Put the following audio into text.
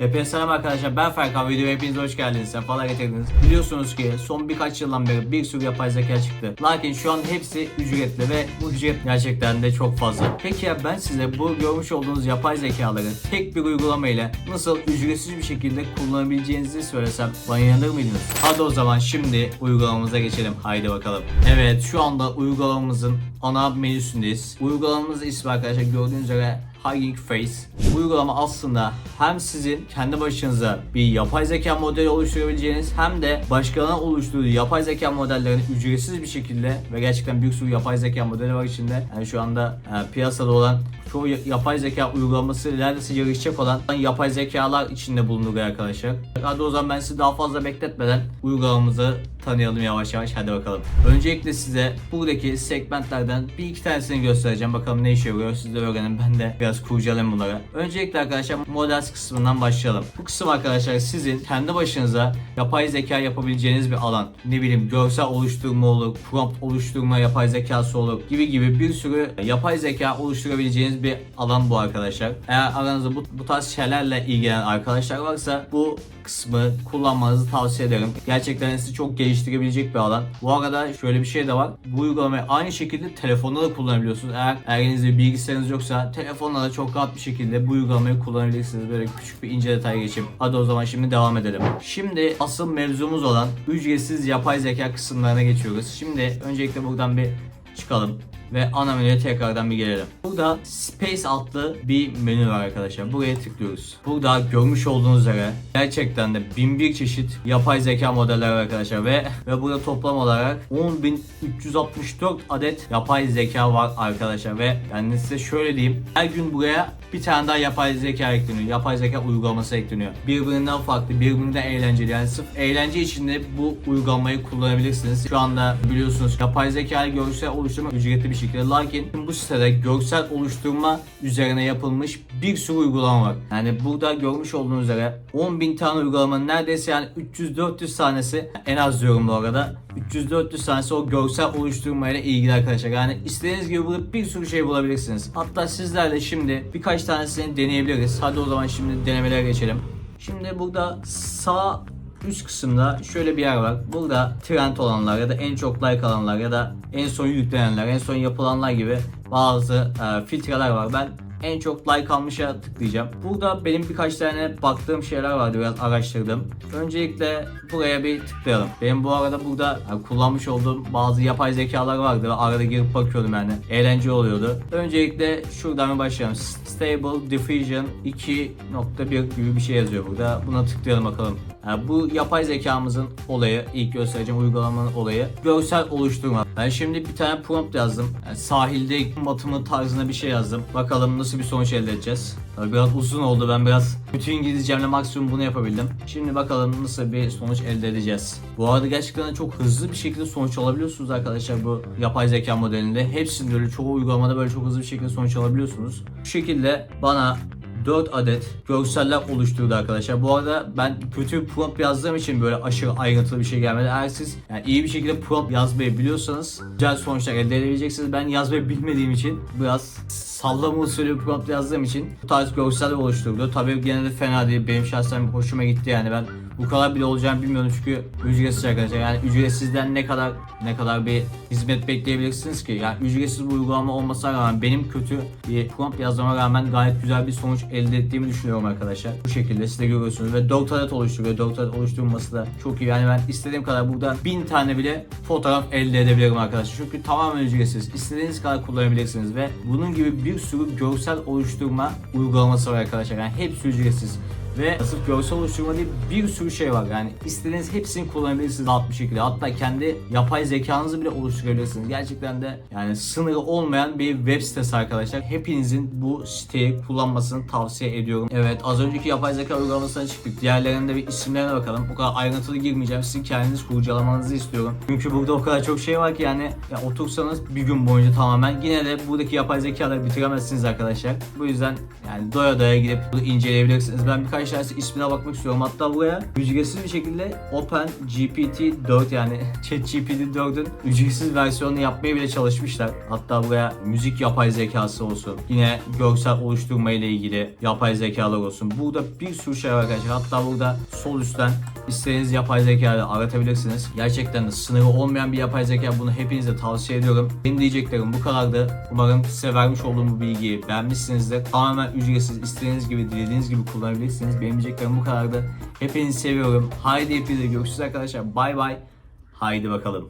Hepinize selam arkadaşlar. Ben Ferkan videoya hepiniz hoş geldiniz. Sefalar getirdiniz. Biliyorsunuz ki son birkaç yıldan beri bir sürü yapay zeka çıktı. Lakin şu an hepsi ücretli ve bu ücret gerçekten de çok fazla. Peki ya ben size bu görmüş olduğunuz yapay zekaları tek bir uygulama ile nasıl ücretsiz bir şekilde kullanabileceğinizi söylesem bana inanır mıydınız? Hadi o zaman şimdi uygulamamıza geçelim. Haydi bakalım. Evet şu anda uygulamamızın ana menüsündeyiz. Uygulamamızın ismi arkadaşlar gördüğünüz üzere Hugging Face. Bu uygulama aslında hem sizin kendi başınıza bir yapay zeka modeli oluşturabileceğiniz hem de başkalarına oluşturduğu yapay zeka modellerini ücretsiz bir şekilde ve gerçekten bir sürü yapay zeka modeli var içinde. Yani şu anda e, piyasada olan çoğu ya- yapay zeka uygulaması neredeyse yarışacak olan yapay zekalar içinde bulunur arkadaşlar. Hadi o zaman ben sizi daha fazla bekletmeden uygulamamızı tanıyalım yavaş yavaş hadi bakalım. Öncelikle size buradaki segmentlerden bir iki tanesini göstereceğim. Bakalım ne işe yarıyor siz de öğrenin ben de biraz kurcalayayım bunları. Öncelikle arkadaşlar models kısmından başlayalım. Bu kısım arkadaşlar sizin kendi başınıza yapay zeka yapabileceğiniz bir alan. Ne bileyim görsel oluşturma olur, prompt oluşturma yapay zekası olur gibi gibi bir sürü yapay zeka oluşturabileceğiniz bir alan bu arkadaşlar. Eğer aranızda bu, bu tarz şeylerle ilgilenen arkadaşlar varsa bu kısmı kullanmanızı tavsiye ederim. Gerçekten sizi çok geliştirebilecek bir alan. Bu arada şöyle bir şey de var. Bu uygulamayı aynı şekilde telefonda da kullanabiliyorsunuz. Eğer elinizde bilgisayarınız yoksa telefonla da çok rahat bir şekilde bu uygulamayı kullanabilirsiniz. Böyle küçük bir ince detay geçeyim. Hadi o zaman şimdi devam edelim. Şimdi asıl mevzumuz olan ücretsiz yapay zeka kısımlarına geçiyoruz. Şimdi öncelikle buradan bir çıkalım ve ana menüye tekrardan bir gelelim. Burada Space adlı bir menü var arkadaşlar. Buraya tıklıyoruz. Burada görmüş olduğunuz üzere gerçekten de bin bir çeşit yapay zeka modelleri var arkadaşlar ve ve burada toplam olarak 10.364 adet yapay zeka var arkadaşlar ve yani size şöyle diyeyim her gün buraya bir tane daha yapay zeka ekleniyor. Yapay zeka uygulaması ekleniyor. Birbirinden farklı, birbirinden eğlenceli. Yani sırf eğlence içinde bu uygulamayı kullanabilirsiniz. Şu anda biliyorsunuz yapay zeka görsel oluşturma ücretli bir şekilde. Lakin bu sitede görsel oluşturma üzerine yapılmış bir sürü uygulama var. Yani burada görmüş olduğunuz üzere 10.000 tane uygulamanın neredeyse yani 300-400 tanesi en az diyorum bu arada. 300-400 tanesi o görsel oluşturmayla ilgili arkadaşlar. Yani istediğiniz gibi burada bir sürü şey bulabilirsiniz. Hatta sizlerle şimdi birkaç tanesini deneyebiliriz. Hadi o zaman şimdi denemelere geçelim. Şimdi burada sağ üst kısımda şöyle bir yer var. Burada trend olanlar ya da en çok like alanlar ya da en son yüklenenler, en son yapılanlar gibi bazı e, filtreler var. Ben en çok like almışa tıklayacağım. Burada benim birkaç tane baktığım şeyler vardı biraz araştırdım. Öncelikle buraya bir tıklayalım. Benim bu arada burada yani kullanmış olduğum bazı yapay zekalar vardı ve arada girip bakıyordum yani. Eğlence oluyordu. Öncelikle şuradan başlayalım. Stable Diffusion 2.1 gibi bir şey yazıyor burada. Buna tıklayalım bakalım. Yani bu yapay zekamızın olayı, ilk göstereceğim uygulamanın olayı görsel oluşturma. Ben şimdi bir tane prompt yazdım. Yani sahilde batımı tarzında bir şey yazdım. Bakalım nasıl bir sonuç elde edeceğiz. Tabii biraz uzun oldu. Ben biraz bütün İngilizcemle maksimum bunu yapabildim. Şimdi bakalım nasıl bir sonuç elde edeceğiz. Bu arada gerçekten çok hızlı bir şekilde sonuç alabiliyorsunuz arkadaşlar bu yapay zeka modelinde. Hepsinde öyle çoğu uygulamada böyle çok hızlı bir şekilde sonuç alabiliyorsunuz. Bu şekilde bana 4 adet görseller oluşturdu arkadaşlar. Bu arada ben kötü bir prompt yazdığım için böyle aşırı ayrıntılı bir şey gelmedi. Eğer siz yani iyi bir şekilde prompt yazmayı biliyorsanız güzel sonuçlar elde edebileceksiniz. Ben yazmayı bilmediğim için biraz sallama usulü bir prompt yazdığım için bu tarz görseller oluşturdu. Tabii gene de fena değil. Benim şahsen hoşuma gitti yani ben bu kadar bile olacağını bilmiyordum çünkü ücretsiz arkadaşlar. Yani ücretsizden ne kadar ne kadar bir hizmet bekleyebilirsiniz ki? Yani ücretsiz bu uygulama olmasına rağmen benim kötü bir prompt yazmama rağmen gayet güzel bir sonuç elde ettiğimi düşünüyorum arkadaşlar. Bu şekilde siz de görüyorsunuz ve 4 adet oluşturuyor. 4 adet oluşturulması da çok iyi. Yani ben istediğim kadar burada 1000 tane bile fotoğraf elde edebilirim arkadaşlar. Çünkü tamamen ücretsiz. İstediğiniz kadar kullanabilirsiniz ve bunun gibi bir sürü görsel oluşturma uygulaması var arkadaşlar. Yani hepsi ücretsiz. Ve sırf görsel oluşturma değil bir sürü şey var. Yani istediğiniz hepsini kullanabilirsiniz rahat bir şekilde. Hatta kendi yapay zekanızı bile oluşturabilirsiniz. Gerçekten de yani sınırı olmayan bir web sitesi arkadaşlar. Hepinizin bu siteyi kullanmasını tavsiye ediyorum. Evet az önceki yapay zeka uygulamasına çıktık. Diğerlerinin de bir isimlerine bakalım. O kadar ayrıntılı girmeyeceğim. Sizin kendiniz kurcalamanızı istiyorum. Çünkü burada o kadar çok şey var ki yani ya otursanız bir gün boyunca tamamen yine de buradaki yapay zekaları bitiremezsiniz arkadaşlar. Bu yüzden yani doya doya gidip bunu inceleyebilirsiniz. Ben birkaç arkadaşlar size ismine bakmak istiyorum. Hatta buraya ücretsiz bir şekilde Open GPT 4 yani ChatGPT 4'ün ücretsiz versiyonunu yapmaya bile çalışmışlar. Hatta buraya müzik yapay zekası olsun. Yine görsel oluşturma ile ilgili yapay zekalar olsun. Burada bir sürü şey var arkadaşlar. Hatta burada sol üstten istediğiniz yapay zekayı aratabilirsiniz. Gerçekten de sınırı olmayan bir yapay zeka. Bunu hepinize tavsiye ediyorum. Benim diyeceklerim bu kadardı. Umarım size vermiş olduğum bu bilgiyi beğenmişsinizdir. Tamamen ücretsiz. istediğiniz gibi, dilediğiniz gibi kullanabilirsiniz. Benim diyeceklerim bu kadardı. Hepinizi seviyorum. Haydi hepinize görüşürüz arkadaşlar. Bay bay. Haydi bakalım.